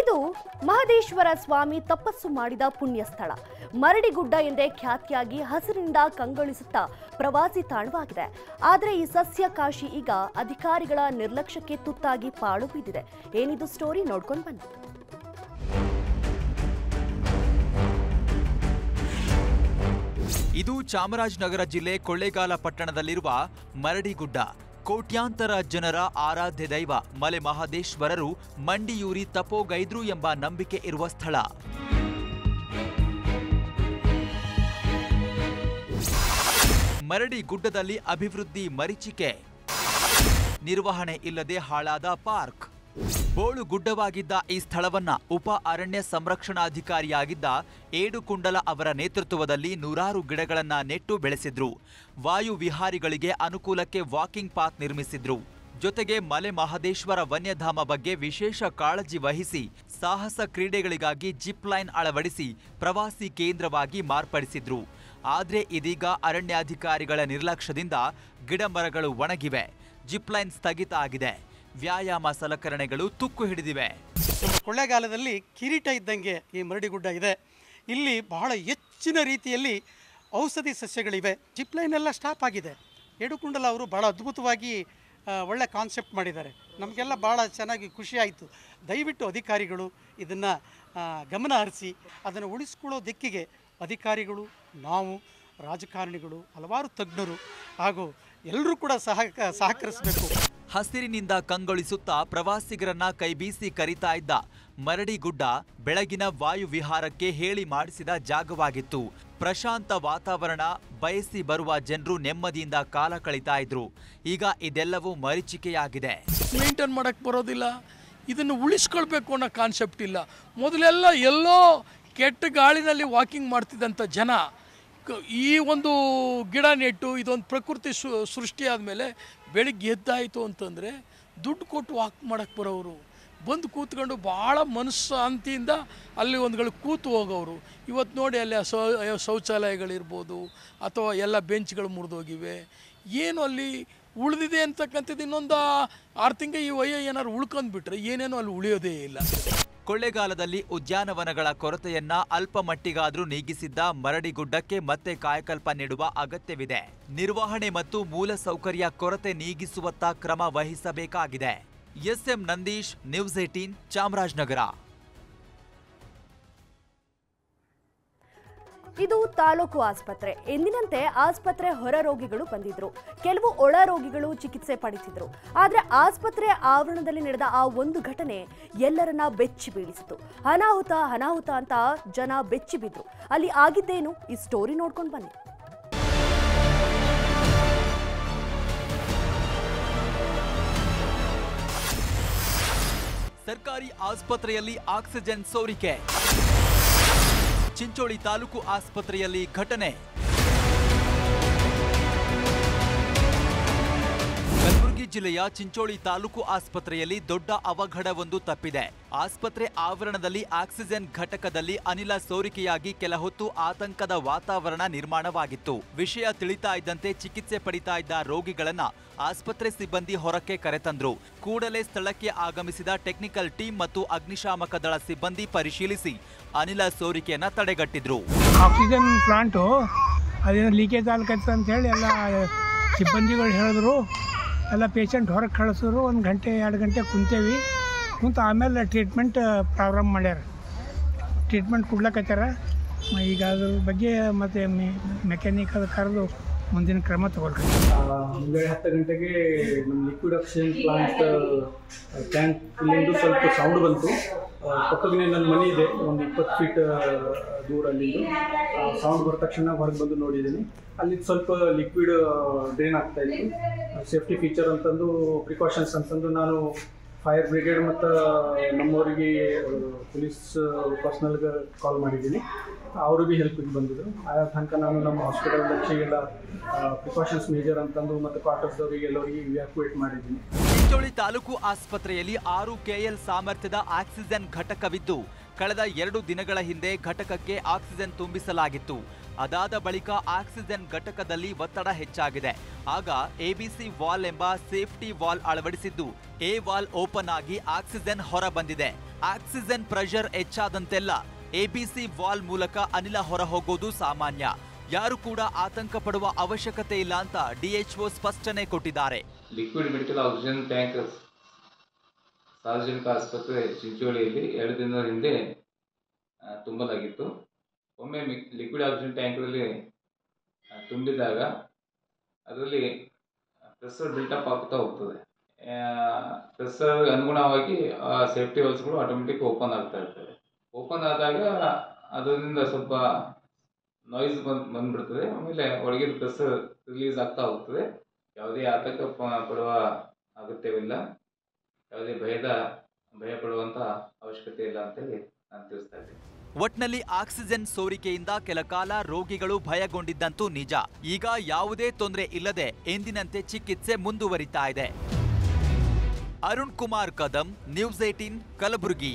ಇದು ಮಹದೇಶ್ವರ ಸ್ವಾಮಿ ತಪಸ್ಸು ಮಾಡಿದ ಪುಣ್ಯ ಸ್ಥಳ ಮರಡಿಗುಡ್ಡ ಎಂದೇ ಖ್ಯಾತಿಯಾಗಿ ಹಸಿರಿನಿಂದ ಕಂಗೊಳಿಸುತ್ತಾ ಪ್ರವಾಸಿ ತಾಣವಾಗಿದೆ. ಆದರೆ ಈ ಸಸ್ಯ ಕಾಶಿ ಈಗ ಅಧಿಕಾರಿಗಳ ನಿರ್ಲಕ್ಷ್ಯಕ್ಕೆ ತುತ್ತಾಗಿ ಪಾಳು ಬಿದ್ದಿದೆ ಏನಿದು ಸ್ಟೋರಿ ನೋಡ್ಕೊಂಡು ಬನ್ನಿ. ಇದು ಚಾಮರಾಜನಗರ ಜಿಲ್ಲೆ ಕೊಳ್ಳೇಗಾಲ ಪಟ್ಟಣದಲ್ಲಿರುವ ಮರಡಿಗುಡ್ಡ. ಕೋಟ್ಯಾಂತರ ಜನರ ಆರಾಧ್ಯ ದೈವ ಮಲೆ ಮಹದೇಶ್ವರರು ಮಂಡಿಯೂರಿ ತಪೋಗೈದ್ರು ಎಂಬ ನಂಬಿಕೆ ಇರುವ ಸ್ಥಳ. ಮರಡಿ ಗುಡ್ಡದಲ್ಲಿ ಅಭಿವೃದ್ಧಿ ಮರೀಚಿಕೆ. ನಿರ್ವಹಣೆ ಇಲ್ಲದೆ ಹಾಳಾದ ಪಾರ್ಕ್. ಬೋಳು ಗುಡ್ಡವಾಗಿದ್ದ ಈ ಸ್ಥಳವನ್ನ ಉಪ ಅರಣ್ಯ ಸಂರಕ್ಷಣಾಧಿಕಾರಿಯಾಗಿದ್ದ ಏಡುಕುಂಡಲ ಅವರ ನೇತೃತ್ವದಲ್ಲಿ ನೂರಾರು ಗಿಡಗಳನ್ನ ನೆಟ್ಟು ಬೆಳೆಸಿದ್ರು. ವಾಯು ವಿಹಾರಿಗಳಿಗೆ ಅನುಕೂಲಕ್ಕೆ ವಾಕಿಂಗ್ ಪಾತ್ ನಿರ್ಮಿಸಿದ್ರು. ಜೊತೆಗೆ ಮಲೆ ಮಹದೇಶ್ವರ ವನ್ಯಧಾಮ ಬಗ್ಗೆ ವಿಶೇಷ ಕಾಳಜಿ ವಹಿಸಿ ಸಾಹಸ ಕ್ರೀಡೆಗಳಿಗಾಗಿ ಜಿಪ್ ಲೈನ್ ಅಳವಡಿಸಿ ಪ್ರವಾಸಿ ಕೇಂದ್ರವಾಗಿ ಮಾರ್ಪಡಿಸಿದ್ರು. ಆದರೆ ಇದೀಗ ಅರಣ್ಯಾಧಿಕಾರಿಗಳ ನಿರ್ಲಕ್ಷ್ಯದಿಂದ ಗಿಡ ಮರಗಳು ಒಣಗಿವೆ. ಜಿಪ್ ಲೈನ್ ಸ್ಥಗಿತ ಆಗಿದೆ. ವ್ಯಾಯಾಮ ಸಲಕರಣೆಗಳು ತುಕ್ಕು ಹಿಡಿದಿವೆ. ಕೊಳ್ಳೆಗಾಲದಲ್ಲಿ ಕಿರೀಟ ಇದ್ದಂಗೆ ಈ ಮರಡಿಗುಡ್ಡ ಇದೆ. ಇಲ್ಲಿ ಬಹಳ ಹೆಚ್ಚಿನ ರೀತಿಯಲ್ಲಿ ಔಷಧಿ ಸಸ್ಯಗಳಿವೆ. ಜಿಪ್ಲೈನ್ ಎಲ್ಲ ಸ್ಟಾಪ್ ಆಗಿದೆ. ಎಡುಕುಂಡಲ ಅವರು ಭಾಳ ಅದ್ಭುತವಾಗಿ ಒಳ್ಳೆ ಕಾನ್ಸೆಪ್ಟ್ ಮಾಡಿದ್ದಾರೆ. ನಮಗೆಲ್ಲ ಭಾಳ ಚೆನ್ನಾಗಿ ಖುಷಿ ಆಯಿತು. ದಯವಿಟ್ಟು ಅಧಿಕಾರಿಗಳು ಇದನ್ನು ಗಮನ ಹರಿಸಿ, ಅದನ್ನು ಉಳಿಸ್ಕೊಳ್ಳೋ ದಿಕ್ಕಿಗೆ ಅಧಿಕಾರಿಗಳು, ನಾವು, ರಾಜಕಾರಣಿಗಳು, ಹಲವಾರು ತಜ್ಞರು ಹಾಗೂ ಎಲ್ಲರೂ ಕೂಡ ಸಹ ಸಹಕರಿಸಬೇಕು. ಹಸಿರಿನಿಂದ ಕಂಗೊಳಿಸುತ್ತಾ ಪ್ರವಾಸಿಗರನ್ನ ಕೈಬೀಸಿ ಕರಿತಾ ಇದ್ದ ಮರಡಿಗುಡ್ಡ ಬೆಳಗಿನ ವಾಯು ವಿಹಾರಕ್ಕೆ ಹೇಳಿ ಮಾಡಿಸಿದ ಜಾಗವಾಗಿತ್ತು. ಪ್ರಶಾಂತ ವಾತಾವರಣ, ಬಯಸಿ ಬರುವ ಜನರು ನೆಮ್ಮದಿಯಿಂದ ಕಾಲ ಕಳೀತಾ ಇದ್ರು. ಈಗ ಇದೆಲ್ಲವೂ ಮರೀಚಿಕೆಯಾಗಿದೆ. ಮೇಂಟೈನ್ ಮಾಡೋಕ್ಕೆ ಬರೋದಿಲ್ಲ. ಇದನ್ನು ಉಳಿಸ್ಕೊಳ್ಬೇಕು ಅನ್ನೋ ಕಾನ್ಸೆಪ್ಟ್ ಇಲ್ಲ. ಮೊದಲೆಲ್ಲ ಎಲ್ಲೋ ಕೆಟ್ಟ ಗಾಳಿನಲ್ಲಿ ವಾಕಿಂಗ್ ಮಾಡ್ತಿದ್ದಂಥ ಜನ ಈ ಒಂದು ಗಿಡ ನೆಟ್ಟು, ಇದೊಂದು ಪ್ರಕೃತಿ ಸೃಷ್ಟಿ ಆದಮೇಲೆ ಬೆಳಿಗ್ಗೆ ಎದ್ದಾಯಿತು ಅಂತಂದರೆ ದುಡ್ಡು ಕೊಟ್ಟು ವಾಕ್ ಮಾಡೋಕ್ಕೆ ಬರೋರು ಬಂದು ಕೂತ್ಕೊಂಡು ಭಾಳ ಮನಸ್ಸಾಂತಿಯಿಂದ ಅಲ್ಲಿ ಒಂದುಗಳು ಕೂತು ಹೋಗೋರು ಇವತ್ತು ನೋಡಿ ಅಲ್ಲಿ ಶೌಚಾಲಯಗಳಿರ್ಬೋದು, ಅಥವಾ ಎಲ್ಲ ಬೆಂಚ್ಗಳು ಮುರಿದೋಗಿವೆ. ಏನು ಅಲ್ಲಿ ಉಳಿದಿದೆ ಅಂತಕ್ಕಂಥದ್ದು ಇನ್ನೊಂದು ಆರು ತಿಂಗಳು ಈ ವಯ್ಯ ಏನಾದ್ರು ಉಳ್ಕೊಂಡ್ಬಿಟ್ರೆ ಏನೇನೋ ಅಲ್ಲಿ ಉಳಿಯೋದೇ ಇಲ್ಲ. ಕೊಳ್ಳೇಗಾಲದಲ್ಲಿ ಉದ್ಯಾನವನಗಳ ಕೊರತೆಯನ್ನ ಅಲ್ಪ ಮಟ್ಟಿಗಾದರೂ ನೀಗಿಸಿದ್ದ ಮರಡಿಗುಡ್ಡಕ್ಕೆ ಮತ್ತೆ ಕಾಯಕಲ್ಪ ನೀಡುವ ಅಗತ್ಯವಿದೆ. ನಿರ್ವಹಣೆ ಮತ್ತು ಮೂಲ ಸೌಕರ್ಯ ಕೊರತೆ ನೀಗಿಸುವತ್ತ ಕ್ರಮ ವಹಿಸಬೇಕಾಗಿದೆ. SM Nandish, news eighteen Chamarajanagar. ಇದು ತಾಲೂಕು ಆಸ್ಪತ್ರೆ. ಎಂದಿನಂತೆ ಆಸ್ಪತ್ರೆ ಹೊರ ರೋಗಿಗಳು ಬಂದಿದ್ರು. ಕೆಲವು ಒಳ ರೋಗಿಗಳು ಚಿಕಿತ್ಸೆ ಪಡಿಸಿದ್ರು ಆದ್ರೆ ಆಸ್ಪತ್ರೆ ಆವರಣದಲ್ಲಿ ನಡೆದ ಆ ಒಂದು ಘಟನೆ ಎಲ್ಲರನ್ನ ಬೆಚ್ಚಿ ಬೀಳಿಸಿತು. ಅನಾಹುತ ಅನಾಹುತ ಅಂತ ಜನ ಬೆಚ್ಚಿ ಬಿದ್ರು. ಅಲ್ಲಿ ಆಗಿದ್ದೇನು? ಈ ಸ್ಟೋರಿ ನೋಡ್ಕೊಂಡು ಬನ್ನಿ. ಸರ್ಕಾರಿ ಆಸ್ಪತ್ರೆಯಲ್ಲಿ ಆಕ್ಸಿಜನ್ ಸೋರಿಕೆ. ಚಿಂಚೋಳಿ ತಾಲೂಕು ಆಸ್ಪತ್ರೆಯಲ್ಲಿ ಘಟನೆ. ಜಿಲ್ಲೆಯ ಚಿಂಚೋಳಿ ತಾಲೂಕು ಆಸ್ಪತ್ರೆಯಲ್ಲಿ ದೊಡ್ಡ ಅವಘಡವೊಂದು ತಪ್ಪಿದೆ. ಆಸ್ಪತ್ರೆ ಆವರಣದಲ್ಲಿ ಆಕ್ಸಿಜನ್ ಘಟಕದಲ್ಲಿ ಅನಿಲ ಸೋರಿಕೆಯಾಗಿ ಕೆಲ ಹೊತ್ತು ಆತಂಕದ ವಾತಾವರಣ ನಿರ್ಮಾಣವಾಗಿತ್ತು. ವಿಷಯ ತಿಳಿತಾ ಇದ್ದಂತೆ ಚಿಕಿತ್ಸೆ ಪಡಿತಾ ಇದ್ದ ರೋಗಿಗಳನ್ನ ಆಸ್ಪತ್ರೆ ಸಿಬ್ಬಂದಿ ಹೊರಕ್ಕೆ ಕರೆತಂದ್ರು. ಕೂಡಲೇ ಸ್ಥಳಕ್ಕೆ ಆಗಮಿಸಿದ ಟೆಕ್ನಿಕಲ್ ಟೀಮ್ ಮತ್ತು ಅಗ್ನಿಶಾಮಕ ದಳ ಸಿಬ್ಬಂದಿ ಪರಿಶೀಲಿಸಿ ಅನಿಲ ಸೋರಿಕೆಯನ್ನ ತಡೆಗಟ್ಟಿದ್ರು. ಆಕ್ಸಿಜನ್ ಪ್ಲಾಂಟು, ಅದೇನು ಲೀಕೇಜ್ ಆಗ್ಲಕತ್ತ ಅಂತ ಹೇಳಿ ಎಲ್ಲ ಸಿಬ್ಬಂದಿಗಳು ಹೇಳಿದ್ರು. ಎಲ್ಲ ಪೇಷಂಟ್ ಹೊರಗೆ ಕಳಿಸೋರು ಒಂದು ಗಂಟೆ, ಎರಡು ಗಂಟೆ ಕುಂತೇವಿ. ಕುಂತು ಆಮೇಲೆ ಟ್ರೀಟ್ಮೆಂಟ್ ಪ್ರಾರಂಭ ಮಾಡ್ಯಾರ. ಟ್ರೀಟ್ಮೆಂಟ್ ಕೊಡ್ಲಕತ್ತಾರ. ಈಗ ಅದ್ರ ಬಗ್ಗೆ ಮತ್ತೆ ಮೆಕ್ಯಾನಿಕ್ ಅದು ಕರೆದು ಮುಂದಿನ ಕ್ರಮ ತಗೊಳ್ರಿ. ಮುಂಜಾನೆ ಹತ್ತು ಗಂಟೆಗೆ ನಮ್ಮ ಲಿಕ್ವಿಡ್ ಆಕ್ಸಿಜನ್ ಪ್ಲಾಂಟ್ ಟ್ಯಾಂಕ್ ಇಲ್ಲಿಂದ ಸ್ವಲ್ಪ ಸೌಂಡ್ ಬಂತು. ಪಕ್ಕದನೇ ನನ್ನ ಮನೆ ಇದೆ. ಒಂದು ಇಪ್ಪತ್ತು ಫೀಟ್ ದೂರ ಅಲ್ಲಿಂದು. ಸೌಂಡ್ ಬರೋ ತಕ್ಷಣ ಹೊರಗೆ ಬಂದು ನೋಡಿದ್ದೀನಿ. ಅಲ್ಲಿ ಸ್ವಲ್ಪ ಲಿಕ್ವಿಡ್ ಡ್ರೈನ್ ಆಗ್ತಾ ಇತ್ತು. ಸೇಫ್ಟಿ ಫೀಚರ್ ಅಂತಂದು ಪ್ರಿಕಾಷನ್ಸ್ ಅಂತಂದು ನಾನು ಫೈರ್ ಬ್ರಿಗೇಡ್ ಮತ್ತು ನಮ್ಮವರಿಗೆ ಪೊಲೀಸ್ ಪರ್ಸ್ನಲ್ಗೆ ಕಾಲ್ ಮಾಡಿದ್ದೀನಿ. ಅವರು ಭೀ ಹೆಲ್ಪಿಗೆ ಬಂದಿದ್ರು. ಆ ತನಕ ನಾನು ನಮ್ಮ ಹಾಸ್ಪಿಟಲ್ ಲಕ್ಷಿಗೆಲ್ಲ ಪ್ರಿಕಾಷನ್ಸ್ ಮೇಜರ್ ಅಂತಂದು ಮತ್ತು ಕ್ವಾರ್ಟರ್ಸ್ದವರಿಗೆ ಎಲ್ಲರಿಗೆ ಇವ್ಯಾಕ್ಯುವೇಟ್ ಮಾಡಿದ್ದೀನಿ. ಚಿಂಚೋಳಿ ತಾಲೂಕು ಆಸ್ಪತ್ರೆಯಲ್ಲಿ ಆರು ಕೆಎಲ್ ಸಾಮರ್ಥ್ಯದ ಆಕ್ಸಿಜನ್ ಘಟಕವಿದ್ದು, ಕಳೆದ ಎರಡು ದಿನಗಳ ಹಿಂದೆ ಘಟಕಕ್ಕೆ ಆಕ್ಸಿಜನ್ ತುಂಬಿಸಲಾಗಿತ್ತು. ಅದಾದ ಬಳಿಕ ಆಕ್ಸಿಜನ್ ಘಟಕದಲ್ಲಿ ಒತ್ತಡ ಹೆಚ್ಚಾಗಿದೆ. ಆಗ ಎಬಿಸಿ ವಾಲ್ ಎಂಬ ಸೇಫ್ಟಿ ವಾಲ್ ಅಳವಡಿಸಿದ್ದು, ಎ ವಾಲ್ ಓಪನ್ ಆಗಿ ಆಕ್ಸಿಜನ್ ಹೊರಬಂದಿದೆ. ಆಕ್ಸಿಜನ್ ಪ್ರೆಷರ್ ಹೆಚ್ಚಾದಂತೆಲ್ಲ ಎಬಿಸಿ ವಾಲ್ ಮೂಲಕ ಅನಿಲ ಹೊರಹೋಗೋದು ಸಾಮಾನ್ಯ. ಯಾರು ಕೂಡ ಆತಂಕ ಪಡುವ ಅವಶ್ಯಕತೆ ಇಲ್ಲ ಅಂತ ಡಿಎಚ್ಒ ಸ್ಪಷ್ಟನೆ ಕೊಟ್ಟಿದ್ದಾರೆ. ಲಿಕ್ವಿಡ್ ಮೆಡಿಕಲ್ ಆಕ್ಸಿಜನ್ ಟ್ಯಾಂಕ್ ಸಾರ್ವಜನಿಕ ಆಸ್ಪತ್ರೆ ಚಿಂಚೋಳಿಯಲ್ಲಿ ಎರಡು ದಿನದ ಹಿಂದೆ ತುಂಬಲಾಗಿತ್ತು. ಒಮ್ಮೆ ಲಿಕ್ವಿಡ್ ಆಕ್ಸಿಜನ್ ಟ್ಯಾಂಕ್ನಲ್ಲಿ ತುಂಬಿದಾಗ ಅದರಲ್ಲಿ ಪ್ರೆಸರ್ ಬಿಲ್ಟಪ್ ಆಗ್ತಾ ಹೋಗ್ತದೆ. ಪ್ರೆಸರ್ ಅನುಗುಣವಾಗಿ, ಆ ಸೇಫ್ಟಿ ವಾಲ್ಸ್ಗಳು ಆಟೋಮೆಟಿಕ್ ಓಪನ್ ಆಗ್ತಾ ಇರ್ತವೆ. ಓಪನ್ ಆದಾಗ ಅದರಿಂದ ಸ್ವಲ್ಪ ನಾಯ್ಸ್ ಬಂದು, ಬಂದ್ಬಿಡ್ತದೆ. ಆಮೇಲೆ ಒಳಗಿನ ಪ್ರೆಸರ್ ರಿಲೀಸ್ ಆಗ್ತಾ ಹೋಗ್ತದೆ. ಯಾವುದೇ ಆತಂಕ ಪಡುವ ಅಗತ್ಯವಿಲ್ಲ. ಯಾವುದೇ ಭಯದ ಭಯ ಪಡುವಂತಹ ಅವಶ್ಯಕತೆ ಇಲ್ಲ ಅಂತೇಳಿ ನಾನು ತಿಳಿಸ್ತಾ ಇದ್ದೀನಿ. ಒಟ್ನಲ್ಲಿ ಆಕ್ಸಿಜನ್ ಸೋರಿಕೆಯಿಂದ ಕೆಲ ಕಾಲ ರೋಗಿಗಳು ಭಯಗೊಂಡಿದ್ದಂತೂ ನಿಜ. ಈಗ ಯಾವುದೇ ತೊಂದರೆ ಇಲ್ಲದೆ ಎಂದಿನಂತೆ ಚಿಕಿತ್ಸೆ ಮುಂದುವರಿತಾ ಇದೆ. Arun Kumar Kadam, news eighteen, Kalaburagi.